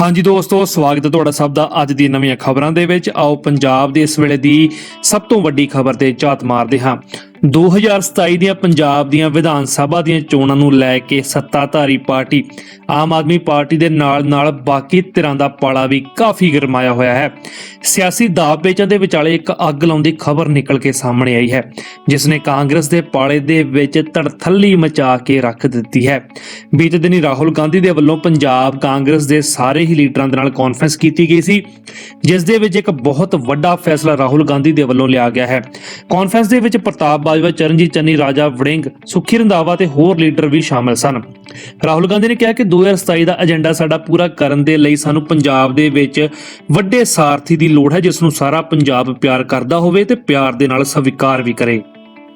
ਹਾਂਜੀ ਦੋਸਤੋ, ਸਵਾਗਤ ਹੈ ਤੁਹਾਡਾ ਸਭ ਦਾ ਅੱਜ ਦੀ ਨਵੀਆਂ ਖਬਰਾਂ ਦੇ ਵਿੱਚ। ਆਓ ਪੰਜਾਬ ਦੇ ਇਸ ਵੇਲੇ ਦੀ ਸਭ ਤੋਂ ਵੱਡੀ ਖਬਰ ਤੇ ਝਾਤ ਮਾਰਦੇ ਹਾਂ। 2027 ਦੀਆਂ ਪੰਜਾਬ ਦੀਆਂ ਵਿਧਾਨ ਸਭਾ ਦੀਆਂ ਚੋਣਾਂ ਨੂੰ ਲੈ ਕੇ ਸੱਤਾਧਾਰੀ ਪਾਰਟੀ, ਆਮ ਆਦਮੀ ਪਾਰਟੀ ਦੇ ਨਾਲ-ਨਾਲ ਬਾਕੀ ਧਿਰਾਂ ਦਾ ਪਾਲਾ ਵੀ ਕਾਫੀ ਗਰਮਾਇਆ ਹੋਇਆ ਹੈ। ਸਿਆਸੀ ਦਾਅ ਪੇਚਾਂ ਦੇ ਵਿਚਾਲੇ ਇੱਕ ਅੱਗ ਲਾਉਂਦੀ ਖਬਰ ਨਿਕਲ ਕੇ ਸਾਹਮਣੇ ਆਈ ਹੈ ਜਿਸ ਨੇ ਕਾਂਗਰਸ ਦੇ ਪਾਲੇ ਦੇ ਵਿੱਚ ਧੜਥੱਲੀ ਮਚਾ ਕੇ ਰੱਖ ਦਿੱਤੀ ਹੈ। ਬੀਤੇ ਦਿਨੀ ਰਾਹੁਲ ਗਾਂਧੀ ਦੇ ਵੱਲੋਂ ਪੰਜਾਬ ਕਾਂਗਰਸ ਦੇ ਸਾਰੇ ਹੀ ਲੀਡਰਾਂ ਦੇ ਨਾਲ ਕਾਨਫਰੰਸ ਕੀਤੀ ਗਈ ਸੀ, ਜਿਸ ਦੇ ਵਿੱਚ ਇੱਕ ਬਹੁਤ ਵੱਡਾ ਫੈਸਲਾ ਰਾਹੁਲ ਗਾਂਧੀ ਦੇ ਵੱਲੋਂ ਲਿਆ ਗਿਆ ਹੈ। ਕਾਨਫਰੰਸ ਦੇ ਵਿੱਚ ਪ੍ਰਤਾਪ ਬਾਜਵਾ, ਚਰਨਜੀਤ ਚੰਨੀ, ਰਾਜਾ ਵੜਿੰਗ, ਸੁਖੀ ਰੰਧਾਵਾ ਤੇ ਹੋਰ ਲੀਡਰ ਵੀ ਸ਼ਾਮਲ ਸਨ। ਰਾਹੁਲ ਗਾਂਧੀ ਨੇ ਕਿਹਾ ਕਿ 2027 ਦਾ ਏਜੰਡਾ ਸਾਡਾ ਪੂਰਾ ਕਰਨ ਦੇ ਲਈ ਸਾਨੂੰ ਪੰਜਾਬ ਦੇ ਵਿੱਚ ਵੱਡੇ ਸਾਰਥੀ ਦੀ ਲੋੜ ਹੈ, ਜਿਸ ਨੂੰ ਸਾਰਾ ਪੰਜਾਬ ਪਿਆਰ ਕਰਦਾ ਹੋਵੇ ਤੇ ਪਿਆਰ ਦੇ ਨਾਲ ਸਵੀਕਾਰ ਵੀ ਕਰੇ।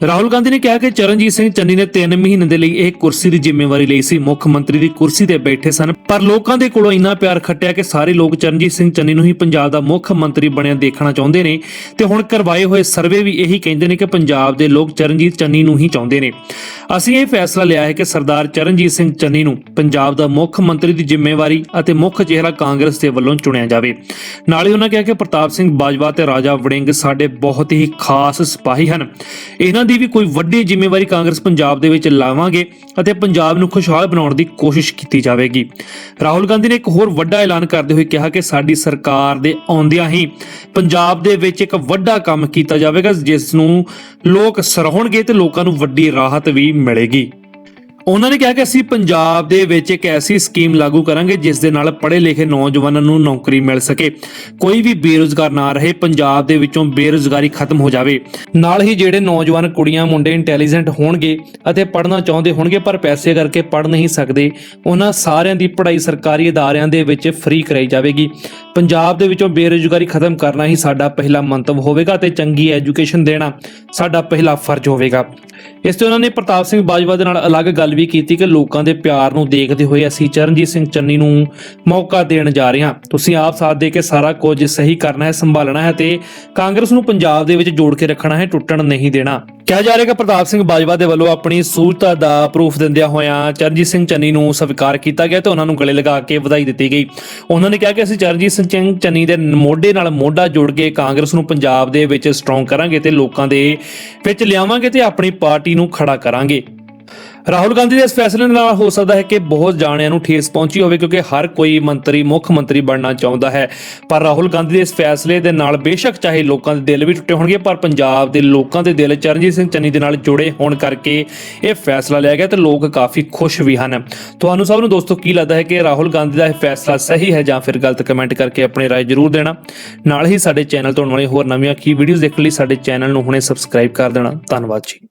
ਰਾਹੁਲ ਗਾਂਧੀ ਨੇ ਕਿਹਾ ਕਿ ਚਰਨਜੀਤ ਸਿੰਘ ਚੰਨੀ ਨੇ 3 ਮਹੀਨੇ ਦੇ ਲਈ ਇਹ ਕੁਰਸੀ ਦੀ ਜ਼ਿੰਮੇਵਾਰੀ ਲਈ ਸੀ। ਮੁੱਖ ਮੰਤਰੀ ਦੀ ਕੁਰਸੀ ਤੇ ਬੈਠੇ ਸਨ। ਪਰ ਲੋਕਾਂ ਦੇ ਕੋਲੋਂ ਇੰਨਾ ਪਿਆਰ ਖੱਟਿਆ ਕਿ ਸਾਰੇ ਲੋਕ ਚਰਨਜੀਤ ਸਿੰਘ ਚੰਨੀ ਨੂੰ ਹੀ ਪੰਜਾਬ ਦਾ ਮੁੱਖ ਮੰਤਰੀ ਬਣਿਆ ਦੇਖਣਾ ਚਾਹੁੰਦੇ ਨੇ। ਤੇ ਹੁਣ ਕਰਵਾਏ ਹੋਏ ਸਰਵੇ ਵੀ ਇਹੀ ਕਹਿੰਦੇ ਨੇ ਕਿ ਪੰਜਾਬ ਦੇ ਲੋਕ ਚਰਨਜੀਤ ਚੰਨੀ ਨੂੰ ਹੀ ਚਾਹੁੰਦੇ ਨੇ। ਅਸੀਂ ਇਹ ਫੈਸਲਾ ਲਿਆ ਹੈ ਕਿ ਸਰਦਾਰ ਚਰਨਜੀਤ ਸਿੰਘ ਚੰਨੀ ਨੂੰ ਪੰਜਾਬ ਦਾ ਮੁੱਖ ਮੰਤਰੀ ਦੀ ਜ਼ਿੰਮੇਵਾਰੀ ਅਤੇ ਮੁੱਖ ਚਿਹਰਾ ਕਾਂਗਰਸ ਦੇ ਵੱਲੋਂ ਚੁਣਿਆ ਜਾਵੇ। ਨਾਲ ਹੀ ਉਹਨਾਂ ਕਿਹਾ ਕਿ ਪ੍ਰਤਾਪ ਸਿੰਘ ਬਾਜਵਾ ਤੇ ਰਾਜਾ ਵੜਿੰਗ ਸਾਡੇ ਬਹੁਤ ਹੀ ਖਾਸ ਸਿਪਾਹੀ ਹਨ। ਇਹਨਾਂ ਦੀ ਵੀ ਕੋਈ ਵੱਡੀ ਜ਼ਿੰਮੇਵਾਰੀ ਕਾਂਗਰਸ ਪੰਜਾਬ ਦੇ ਵਿੱਚ ਲਾਵਾਂਗੇ ਅਤੇ ਪੰਜਾਬ ਨੂੰ ਖੁਸ਼ਹਾਲ ਬਣਾਉਣ ਦੀ ਕੋਸ਼ਿਸ਼ ਕੀਤੀ ਜਾਵੇਗੀ। ਰਾਹੁਲ ਗਾਂਧੀ ਨੇ ਇੱਕ ਹੋਰ ਵੱਡਾ ਐਲਾਨ ਕਰਦੇ ਹੋਏ ਕਿਹਾ ਕਿ ਸਾਡੀ ਸਰਕਾਰ ਦੇ ਆਉਂਦਿਆਂ ਹੀ ਪੰਜਾਬ ਦੇ ਵਿੱਚ ਇੱਕ ਵੱਡਾ ਕੰਮ ਕੀਤਾ ਜਾਵੇਗਾ, ਜਿਸ ਨੂੰ ਲੋਕ ਸਰਾਹਣਗੇ ਤੇ ਲੋਕਾਂ ਨੂੰ ਵੱਡੀ ਰਾਹਤ ਵੀ ਮਿਲੇਗੀ। ਉਹਨਾਂ ਨੇ ਕਿਹਾ ਕਿ ਅਸੀਂ ਪੰਜਾਬ ਦੇ ਵਿੱਚ ਇੱਕ ਐਸੀ ਸਕੀਮ ਲਾਗੂ ਕਰਾਂਗੇ ਜਿਸ ਦੇ ਨਾਲ ਪੜ੍ਹੇ ਲਿਖੇ ਨੌਜਵਾਨਾਂ ਨੂੰ ਨੌਕਰੀ ਮਿਲ ਸਕੇ। ਕੋਈ ਵੀ ਬੇਰੁਜ਼ਗਾਰ ਨਾ ਰਹੇ, ਪੰਜਾਬ ਦੇ ਵਿੱਚੋਂ ਬੇਰੁਜ਼ਗਾਰੀ ਖਤਮ ਹੋ ਜਾਵੇ। ਨਾਲ ਹੀ ਜਿਹੜੇ ਨੌਜਵਾਨ ਕੁੜੀਆਂ, ਮੁੰਡੇ ਇੰਟੈਲੀਜੈਂਟ ਹੋਣਗੇ ਅਤੇ ਪੜ੍ਹਨਾ ਚਾਹੁੰਦੇ ਹੋਣਗੇ, ਪਰ ਪੈਸੇ ਕਰਕੇ ਪੜ੍ਹ ਨਹੀਂ ਸਕਦੇ, ਉਹਨਾਂ ਸਾਰਿਆਂ ਦੀ ਪੜ੍ਹਾਈ ਸਰਕਾਰੀ ਅਦਾਰਿਆਂ ਦੇ ਵਿੱਚ ਫ੍ਰੀ ਕਰਾਈ ਜਾਵੇਗੀ। ਪੰਜਾਬ ਦੇ ਵਿੱਚੋਂ ਬੇਰੁਜ਼ਗਾਰੀ ਖਤਮ ਕਰਨਾ ਹੀ ਸਾਡਾ ਪਹਿਲਾ ਮੰਤਵ ਹੋਵੇਗਾ ਤੇ ਚੰਗੀ ਐਜੂਕੇਸ਼ਨ ਦੇਣਾ ਸਾਡਾ ਪਹਿਲਾ ਫਰਜ਼ ਹੋਵੇਗਾ। ਇਸ ਤੋਂ ਉਹਨਾਂ ਨੇ ਪ੍ਰਤਾਪ ਸਿੰਘ ਬਾਜਵਾ ਦੇ ਨਾਲ ਅਲੱਗ ਗੱਲ ਵੀ ਕੀਤੀ ਕਿ ਲੋਕਾਂ ਦੇ ਪਿਆਰ ਨੂੰ ਦੇਖਦੇ ਹੋਏ ਅਸੀਂ ਚਰਨਜੀਤ ਸਿੰਘ ਚੰਨੀ ਨੂੰ ਮੌਕਾ ਦੇਣ ਜਾ ਰਹੇ ਹਾਂ। ਤੁਸੀਂ ਆਪ ਸਾਥ ਦੇ ਕੇ ਸਾਰਾ ਕੁਝ ਸਹੀ ਕਰਨਾ ਹੈ, ਸੰਭਾਲਣਾ ਹੈ ਤੇ ਕਾਂਗਰਸ ਨੂੰ ਪੰਜਾਬ ਦੇ ਵਿੱਚ ਜੋੜ ਕੇ ਰੱਖਣਾ ਹੈ, ਟੁੱਟਣ ਨਹੀਂ ਦੇਣਾ। ਕਿਹਾ ਜਾ ਰਿਹਾ ਕਿ ਪ੍ਰਤਾਪ ਸਿੰਘ ਬਾਜਵਾ ਦੇ ਵੱਲੋਂ ਆਪਣੀ ਸੂਝਤਾ ਦਾ ਪ੍ਰੂਫ ਦਿੰਦਿਆਂ ਹੋਇਆਂ ਚਰਨਜੀਤ ਸਿੰਘ ਚੰਨੀ ਨੂੰ ਸਵੀਕਾਰ ਕੀਤਾ ਗਿਆ ਤੇ ਉਹਨਾਂ ਨੂੰ ਗਲੇ ਲਗਾ ਕੇ ਵਧਾਈ ਦਿੱਤੀ ਗਈ। ਉਹਨਾਂ ਨੇ ਕਿਹਾ ਕਿ ਅਸੀਂ ਚਰਨਜੀਤ ਸਿੰਘ ਚੰਨੀ ਦੇ ਮੋਢੇ ਨਾਲ ਮੋਢਾ ਜੋੜ ਕੇ ਕਾਂਗਰਸ ਨੂੰ ਪੰਜਾਬ ਦੇ ਵਿੱਚ ਸਟਰੋਂਗ ਕਰਾਂਗੇ ਤੇ ਲੋਕਾਂ ਦੇ ਵਿੱਚ ਲਿਆਵਾਂਗੇ ਤੇ ਆਪਣੀ ਪਾਰਟੀ ਨੂੰ ਖੜਾ ਕਰਾਂਗੇ। ਰਾਹੁਲ ਗਾਂਧੀ ਦੇ ਇਸ ਫੈਸਲੇ ਨਾਲ ਹੋ ਸਕਦਾ ਹੈ ਕਿ ਬਹੁਤ ਜਾਣਿਆਂ ਨੂੰ ਠੇਸ ਪਹੁੰਚੀ ਹੋਵੇ ਕਿਉਂਕਿ ਹਰ ਕੋਈ ਮੰਤਰੀ ਮੁੱਖ ਮੰਤਰੀ ਬਣਨਾ ਚਾਹੁੰਦਾ ਹੈ ਪਰ ਰਾਹੁਲ ਗਾਂਧੀ ਦੇ ਇਸ ਫੈਸਲੇ ਦੇ ਨਾਲ ਬੇਸ਼ੱਕ ਚਾਹੇ ਲੋਕਾਂ ਦੇ ਦਿਲ ਵੀ ਟੁੱਟੇ ਹੋਣਗੇ ਪਰ ਪੰਜਾਬ ਦੇ ਲੋਕਾਂ ਦੇ ਦਿਲ ਚਰਨਜੀਤ ਸਿੰਘ ਚੰਨੀ ਦੇ ਨਾਲ ਜੁੜੇ ਹੋਣ ਕਰਕੇ ਇਹ ਫੈਸਲਾ ਲਿਆ ਗਿਆ ਤੇ ਲੋਕ ਕਾਫੀ ਖੁਸ਼ ਵੀ ਹਨ ਤੁਹਾਨੂੰ ਸਭ ਨੂੰ ਦੋਸਤੋ ਕੀ ਲੱਗਦਾ ਹੈ ਕਿ ਰਾਹੁਲ ਗਾਂਧੀ ਦਾ ਇਹ ਫੈਸਲਾ ਸਹੀ ਹੈ ਜਾਂ ਫਿਰ ਗਲਤ ਕਮੈਂਟ ਕਰਕੇ ਆਪਣੀ رائے ਜ਼ਰੂਰ ਦੇਣਾ ਨਾਲ ਹੀ ਸਾਡੇ ਚੈਨਲ ਤੋਂ ਆਉਣ ਵਾਲੀ ਹੋਰ ਨਵੀਆਂ ਕੀ ਵੀਡੀਓਜ਼ ਦੇਖਣ ਲਈ ਸਾਡੇ ਚੈਨਲ ਨੂੰ ਹੁਣੇ ਸਬਸਕ੍ਰਾਈਬ ਕਰ ਦੇਣਾ ਧੰਨਵਾਦ ਜੀ